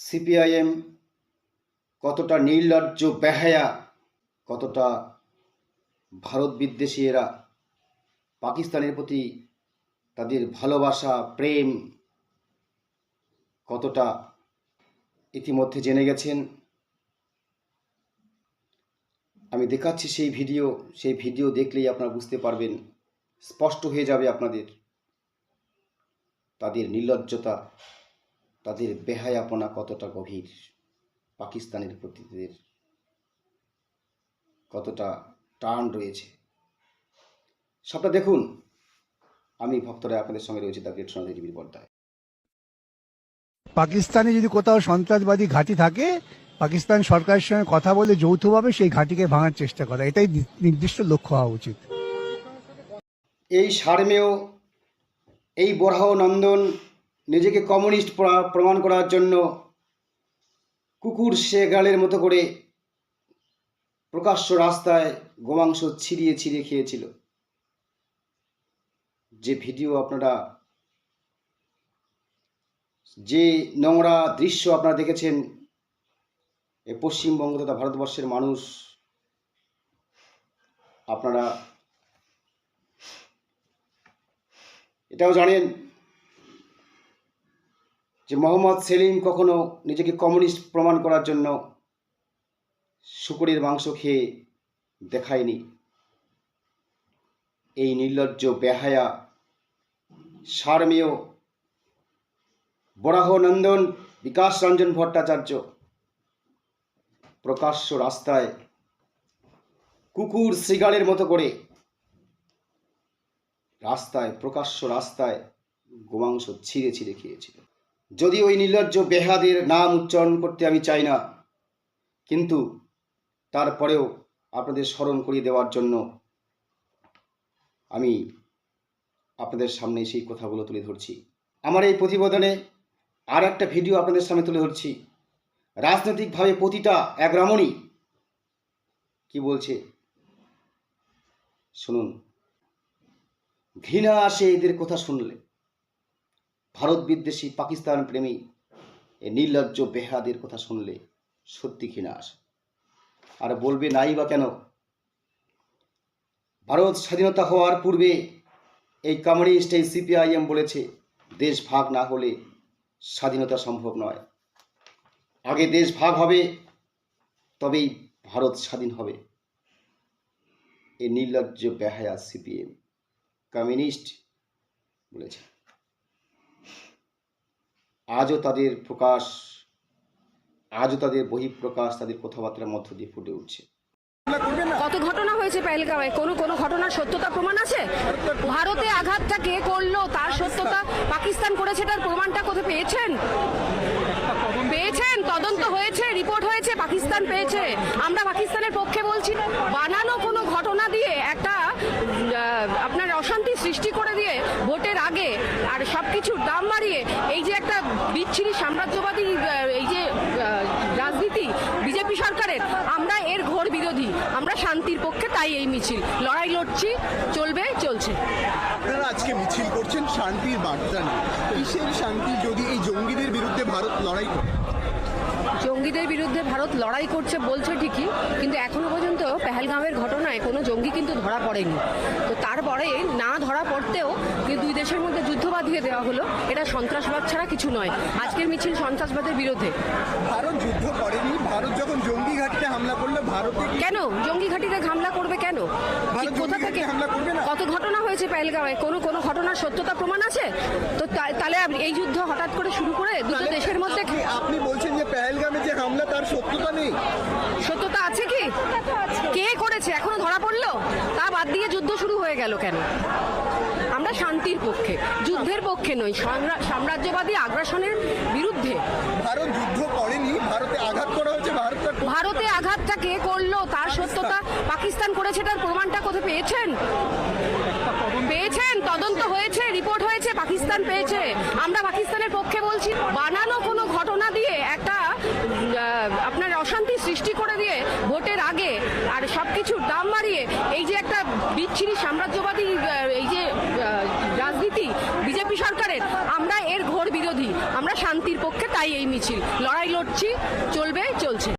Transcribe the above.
CPIM কতটা নির্লজ্জ বেহায়া, কতটা ভারত বিদ্বেষী এরা, পাকিস্তানের প্রতি তাদের ভালোবাসা, প্রেম কতটা ইতিমধ্যে জেনে গেছেন। আমি দেখাচ্ছি সেই ভিডিও সেই ভিডিও দেখলেই আপনারা বুঝতে পারবেন, স্পষ্ট হয়ে যাবে আপনাদের, তাদের নির্লজ্জতা। তাদের বেহায়াপনা কতটা গভীর? পাকিস্তানের প্রতি তাদের কতটা টান রয়েছে? সবটা দেখুন। আমি ভক্তরা আপনাদের সঙ্গে রয়েছে দ্য গ্রেট সোনালী টিভির পর্দায়। পাকিস্তানে যদি কোথাও সন্ত্রাসবাদী ঘাঁটি থাকে পাকিস্তান সরকারের সঙ্গে কথা বলে যৌথভাবে সেই ঘাঁটিকে ভাঙার চেষ্টা করা। এটাই নির্দিষ্ট লক্ষ্য হওয়া উচিত। এই সারমেয় এই বরাহ নন্দন নিজেকে কমিউনিস্ট প্রমাণ করার জন্য কুকুর শেগালের মতো করে প্রকাশ্য রাস্তায় গোমাংস ছিঁড়িয়ে ছিঁড়িয়ে খেয়েছিল। যে ভিডিও আপনারা, যে নোংরা দৃশ্য আপনারা দেখেছেন, এ পশ্চিমবঙ্গ তথা ভারতবর্ষের মানুষ, আপনারা এটাও জানেন। যে মোহাম্মদ সেলিম কখনো নিজেকে কমিউনিস্ট প্রমাণ করার জন্য শুকরের মাংস খেয়ে দেখায়নি। এই নির্লজ্জ, বেহায়া, সারমেয় বরাহ নন্দন, বিকাশ রঞ্জন ভট্টাচার্য প্রকাশ্য রাস্তায় কুকুর সিগারের মতো করে রাস্তায়, প্রকাশ্য রাস্তায় গোমাংস ছিঁড়ে ছিঁড়ে খেয়েছিল। যদি ওই নির্লজ্জ বেহাদের নাম উচ্চারণ করতে আমি চাই না, কিন্তু তারপরেও আপনাদের স্মরণ করিয়ে দেওয়ার জন্য আমি আপনাদের সামনে সেই কথাগুলো তুলে ধরছি। আমার এই প্রতিবেদনে আর একটা ভিডিও আপনাদের সামনে তুলে ধরছি। রাজনৈতিকভাবে প্রতিটা এক রমণী কি বলছে? শুনুন। ঘৃণা আসে এদের কথা শুনলে। ভারত বিদ্বেষী পাকিস্তান প্রেমী এ নির্লজ্জ বেহাদের কথা শুনলে সত্যি ঘৃণা আসে। আর বলবে নাই বা কেন? ভারত স্বাধীনতা হওয়ার পূর্বে এই কমিউনিস্ট, এই সিপিআইএম বলেছে, দেশ ভাগ না হলে স্বাধীনতা সম্ভব নয়। আগে দেশ ভাগ হবে, তবেই ভারত স্বাধীন হবে। এই নির্লজ্জ বেহায়া সিপিএম কমিউনিস্ট বলেছে। আজও তাদের প্রকাশ, আজও তাদের বহিঃপ্রকাশ, তাদের কথাবার্তার মধ্য দিয়ে ফুটে উঠছে। কত ঘটনা হয়েছে পেহেলগাঁওয়ে? কোনো কোনো ঘটনার সত্যতা প্রমাণ আছে? ভারতে আঘাতটা কে করল, তার সত্যতা পাকিস্তান করেছে, তার প্রমাণটা কোথায় পেয়েছেন? পেয়েছেন, তদন্ত হয়েছে, রিপোর্ট হয়েছে, পাকিস্তান পেয়েছে। আমরা পাকিস্তানের পক্ষে বলছি, বানানো কোনো ঘটনা দিয়ে একটা আহ, আপনার অশান্তি সৃষ্টি করে দিয়ে ভোটের আগে আর সবকিছুর দাম বাড়িয়ে এই যে একটা বিচ্ছিরি সাম্রাজ্যবাদী এই যে রাজনীতি বিজেপি সরকারের, আমরা এর ঘোর বিরোধী। আমরা শান্তির পক্ষে তাই এই মিছিল। লড়াই লড়ছি, চলবে, চলছে। আপনারা আজকে মিছিল করছেন, শান্তির বার্তা নিয়ে। কিসের শান্তি যদি এই জঙ্গিদের বিরুদ্ধে ভারত লড়াই জঙ্গিদের বিরুদ্ধে ভারত লড়াই করছে বলছে ঠিকই কিন্তু এখনও পর্যন্ত পেহেলগাঁওয়ের ঘটনায় কোনো জঙ্গি কিন্তু ধরা পড়েনি। তো তারপরে না ধরা পড়তেও দুই দেশের মধ্যে যুদ্ধ বাঁধিয়ে দেওয়া হলো এটা সন্ত্রাসবাদ ছাড়া কিছু নয়। আজকের মিছিল সন্ত্রাসবাদের বিরুদ্ধে। ভারত যুদ্ধ করেনি ভারত যখন জঙ্গি ঘাটিতে হামলা করল ভারতে কেন? জঙ্গি ঘাটিতে হামলা করবে কেন? কোথা থেকে হামলা করবে না? কত ঘটনা হয়েছে পেহেলগাঁওয়ে কোনো কোনো ঘটনার সত্যতা প্রমাণ আছে? তো তাহলে এই যুদ্ধ হঠাৎ করে শুরু করে দুটো দেশের মধ্যে আপনি বলছেন হামলা তার সত্যতা নেই। সত্যতা আছে কি? কে করেছে? এখনও ধরা পড়ল? তা বাদ দিয়ে যুদ্ধ শুরু হয়ে গেল কেন? আমরা শান্তির পক্ষে যুদ্ধের পক্ষে নই সাম্রাজ্যবাদী আগ্রাসনের বিরুদ্ধে। ভারত যুদ্ধ করেনি ভারতে আঘাত করা হয়েছে ভারত ভারতে আঘাতটা কে করল? তার সত্যতা পাকিস্তান করেছে তার প্রমাণটা কোথায় পেয়েছেন? পেয়েছেন তদন্ত হয়েছে রিপোর্ট হয়েছে পাকিস্তান পেয়েছে। আমরা পাকিস্তানের পক্ষে বলছি বানানো তাই এই মিছিল। লড়াই লড়ছি চলবে চলছে।